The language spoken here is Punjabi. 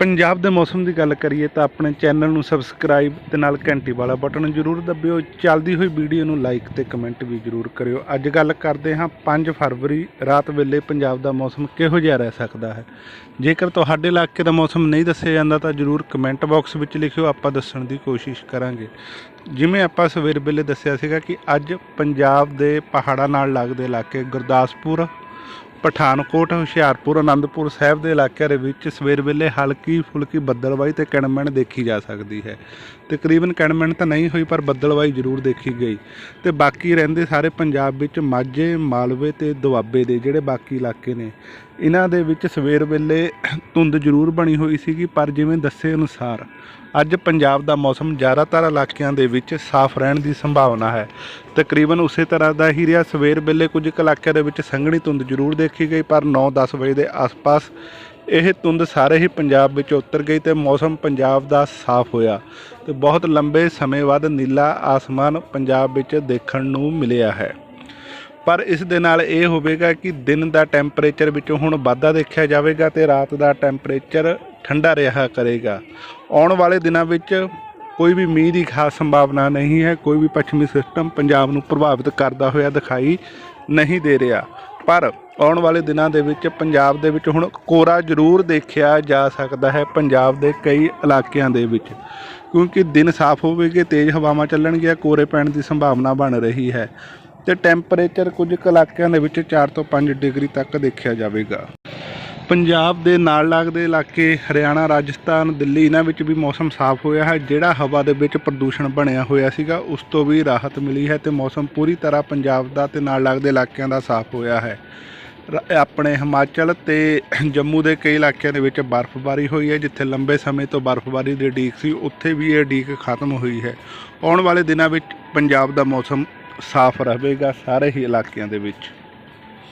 ਪੰਜਾਬ ਦੇ ਮੌਸਮ ਦੀ ਗੱਲ ਕਰੀਏ ਤਾਂ ਆਪਣੇ ਚੈਨਲ ਨੂੰ ਸਬਸਕ੍ਰਾਈਬ ਤੇ ਨਾਲ ਘੰਟੀ ਵਾਲਾ ਬਟਨ ਜ਼ਰੂਰ ਦਬਿਓ। ਚੱਲਦੀ ਹੋਈ ਵੀਡੀਓ ਨੂੰ ਲਾਈਕ ਤੇ ਕਮੈਂਟ ਵੀ ਜ਼ਰੂਰ ਕਰਿਓ। ਅੱਜ ਗੱਲ ਕਰਦੇ ਹਾਂ 5 ਫਰਵਰੀ, ਰਾਤ ਵੇਲੇ ਪੰਜਾਬ ਦਾ ਮੌਸਮ ਕਿਹੋ ਜਿਹਾ ਰਹਿ ਸਕਦਾ ਹੈ? ਜੇਕਰ ਤੁਹਾਡੇ ਇਲਾਕੇ ਦਾ ਮੌਸਮ ਨਹੀਂ ਦੱਸਿਆ ਜਾਂਦਾ ਤਾਂ ਜ਼ਰੂਰ ਕਮੈਂਟ ਬਾਕਸ ਵਿੱਚ ਲਿਖਿਓ, ਆਪਾਂ ਦੱਸਣ ਦੀ ਕੋਸ਼ਿਸ਼ ਕਰਾਂਗੇ। ਜਿਵੇਂ ਆਪਾਂ ਸਵੇਰ ਵੇਲੇ ਦੱਸਿਆ ਸੀਗਾ ਕਿ ਅੱਜ ਪੰਜਾਬ ਦੇ ਪਹਾੜਾਂ ਨਾਲ ਲੱਗਦੇ ਇਲਾਕੇ ਗੁਰਦਾਸਪੁਰ ਪਠਾਨਕੋਟ, ਹੁਸ਼ਿਆਰਪੁਰ ਆਨੰਦਪੁਰ ਸਾਹਿਬ ਦੇ ਇਲਾਕਿਆਂ ਦੇ ਵਿੱਚ ਸਵੇਰ ਵੇਲੇ ਹਲਕੀ ਫੁਲਕੀ ਬੱਦਲਵਾਈ ਤੇ ਕਣਮਣ ਦੇਖੀ ਜਾ ਸਕਦੀ ਹੈ। ਤਕਰੀਬਨ ਕਣਮਣ ਤਾਂ ਨਹੀਂ ਹੋਈ, ਪਰ ਬੱਦਲਵਾਈ ਜ਼ਰੂਰ ਦੇਖੀ ਗਈ। ਤੇ ਬਾਕੀ ਰਹਿੰਦੇ ਸਾਰੇ ਪੰਜਾਬ ਵਿੱਚ ਮਾਝੇ, ਮਾਲਵੇ ਤੇ ਦੁਆਬੇ ਦੇ ਜਿਹੜੇ ਬਾਕੀ ਇਲਾਕੇ ਨੇ, ਇਹਨਾਂ ਦੇ ਵਿੱਚ ਸਵੇਰ ਵੇਲੇ ਧੁੰਦ ਜ਼ਰੂਰ ਬਣੀ ਹੋਈ ਸੀਗੀ, ਪਰ ਜਿਵੇਂ ਦੱਸੇ ਅਨੁਸਾਰ ਅੱਜ ਪੰਜਾਬ ਦਾ ਮੌਸਮ ਜ਼ਿਆਦਾਤਰ ਇਲਾਕਿਆਂ ਦੇ ਵਿੱਚ ਸਾਫ਼ ਰਹਿਣ ਦੀ ਸੰਭਾਵਨਾ ਹੈ। ਤਕਰੀਬਨ ਉਸੇ ਤਰ੍ਹਾਂ ਦਾ ਹੀ ਰਿਹਾ। ਸਵੇਰ ਵੇਲੇ ਕੁਝ ਕੁ ਇਲਾਕਿਆਂ ਦੇ ਵਿੱਚ ਸੰਘਣੀ ਧੁੰਦ ਜ਼ਰੂਰ ਦੇ ਦੇਖੀ ਗਈ, ਪਰ 9-10 ਵਜੇ ਦੇ ਆਸ-ਪਾਸ ਇਹ ਧੁੰਦ ਸਾਰੇ ਹੀ ਪੰਜਾਬ ਵਿੱਚ ਉਤਰ ਗਈ ਤੇ ਮੌਸਮ ਪੰਜਾਬ ਦਾ ਸਾਫ਼ ਹੋਇਆ ਤੇ ਬਹੁਤ ਲੰਬੇ ਸਮੇਂ ਬਾਅਦ ਨੀਲਾ ਆਸਮਾਨ ਪੰਜਾਬ ਵਿੱਚ ਦੇਖਣ ਨੂੰ ਮਿਲਿਆ ਹੈ। ਪਰ ਇਸ ਦੇ ਨਾਲ ਇਹ ਹੋਵੇਗਾ ਕਿ ਦਿਨ ਦਾ ਟੈਂਪਰੇਚਰ ਵਿੱਚ ਹੁਣ ਵਾਧਾ ਦੇਖਿਆ ਜਾਵੇਗਾ ਤੇ ਰਾਤ ਦਾ ਟੈਂਪਰੇਚਰ ਠੰਡਾ ਰਿਹਾ ਕਰੇਗਾ। ਆਉਣ ਵਾਲੇ ਦਿਨਾਂ ਵਿੱਚ ਕੋਈ ਵੀ ਮੀਂਹ ਦੀ ਖਾਸ ਸੰਭਾਵਨਾ ਨਹੀਂ ਹੈ, ਕੋਈ ਵੀ ਪੱਛਮੀ ਸਿਸਟਮ ਪੰਜਾਬ ਨੂੰ ਪ੍ਰਭਾਵਿਤ ਕਰਦਾ ਹੋਇਆ ਦਿਖਾਈ ਨਹੀਂ ਦੇ ਰਿਹਾ। ਪਰ ਆਉਣ ਵਾਲੇ ਦਿਨਾਂ ਦੇ ਵਿੱਚ ਪੰਜਾਬ ਦੇ ਵਿੱਚ ਹੁਣ ਕੋਰਾ ਜ਼ਰੂਰ ਦੇਖਿਆ ਜਾ ਸਕਦਾ ਹੈ ਪੰਜਾਬ ਦੇ ਕਈ ਇਲਾਕਿਆਂ ਦੇ ਵਿੱਚ। ਕਿਉਂਕਿ ਦਿਨ ਸਾਫ਼ ਹੋਵੇਗੇ, ਤੇਜ਼ ਹਵਾਵਾਂ ਚੱਲਣਗੀਆਂ ਕੋਰੇ ਪੈਣ ਦੀ ਸੰਭਾਵਨਾ ਬਣ ਰਹੀ ਹੈ। ਤੇ ਟੈਂਪਰੇਚਰ ਕੁਝ ਕੁ ਇਲਾਕਿਆਂ ਦੇ ਵਿੱਚ 4 ਤੋਂ 5 ਡਿਗਰੀ ਤੱਕ ਦੇਖਿਆ ਜਾਵੇਗਾ। ਪੰਜਾਬ ਦੇ ਨਾਲ ਲੱਗਦੇ ਇਲਾਕੇ ਹਰਿਆਣਾ, ਰਾਜਸਥਾਨ, ਦਿੱਲੀ, ਇਹਨਾਂ ਵਿੱਚ ਵੀ ਮੌਸਮ ਸਾਫ਼ ਹੋਇਆ ਹੈ। ਜਿਹੜਾ ਹਵਾ ਦੇ ਵਿੱਚ ਪ੍ਰਦੂਸ਼ਣ ਬਣਿਆ ਹੋਇਆ ਸੀਗਾ, ਉਸ ਤੋਂ ਵੀ ਰਾਹਤ ਮਿਲੀ ਹੈ ਤੇ ਮੌਸਮ ਪੂਰੀ ਤਰ੍ਹਾਂ ਪੰਜਾਬ ਦਾ ਤੇ ਨਾਲ ਲੱਗਦੇ ਇਲਾਕਿਆਂ ਦਾ ਸਾਫ਼ ਹੋਇਆ ਹੈ। ਆਪਣੇ ਹਿਮਾਚਲ ਤੇ ਜੰਮੂ ਦੇ ਕਈ ਇਲਾਕਿਆਂ ਦੇ ਵਿੱਚ ਬਰਫ਼ਬਾਰੀ ਹੋਈ ਹੈ, ਜਿੱਥੇ ਲੰਬੇ ਸਮੇਂ ਤੋਂ ਬਰਫ਼ਬਾਰੀ ਦੀ ਉਡੀਕ ਸੀ, ਉੱਥੇ ਵੀ ਇਹ ਉਡੀਕ ਖਤਮ ਹੋਈ ਹੈ। ਆਉਣ ਵਾਲੇ ਦਿਨਾਂ ਵਿੱਚ ਪੰਜਾਬ ਦਾ ਮੌਸਮ ਸਾਫ਼ ਰਹੇਗਾ ਸਾਰੇ ਹੀ ਇਲਾਕਿਆਂ ਦੇ ਵਿੱਚ।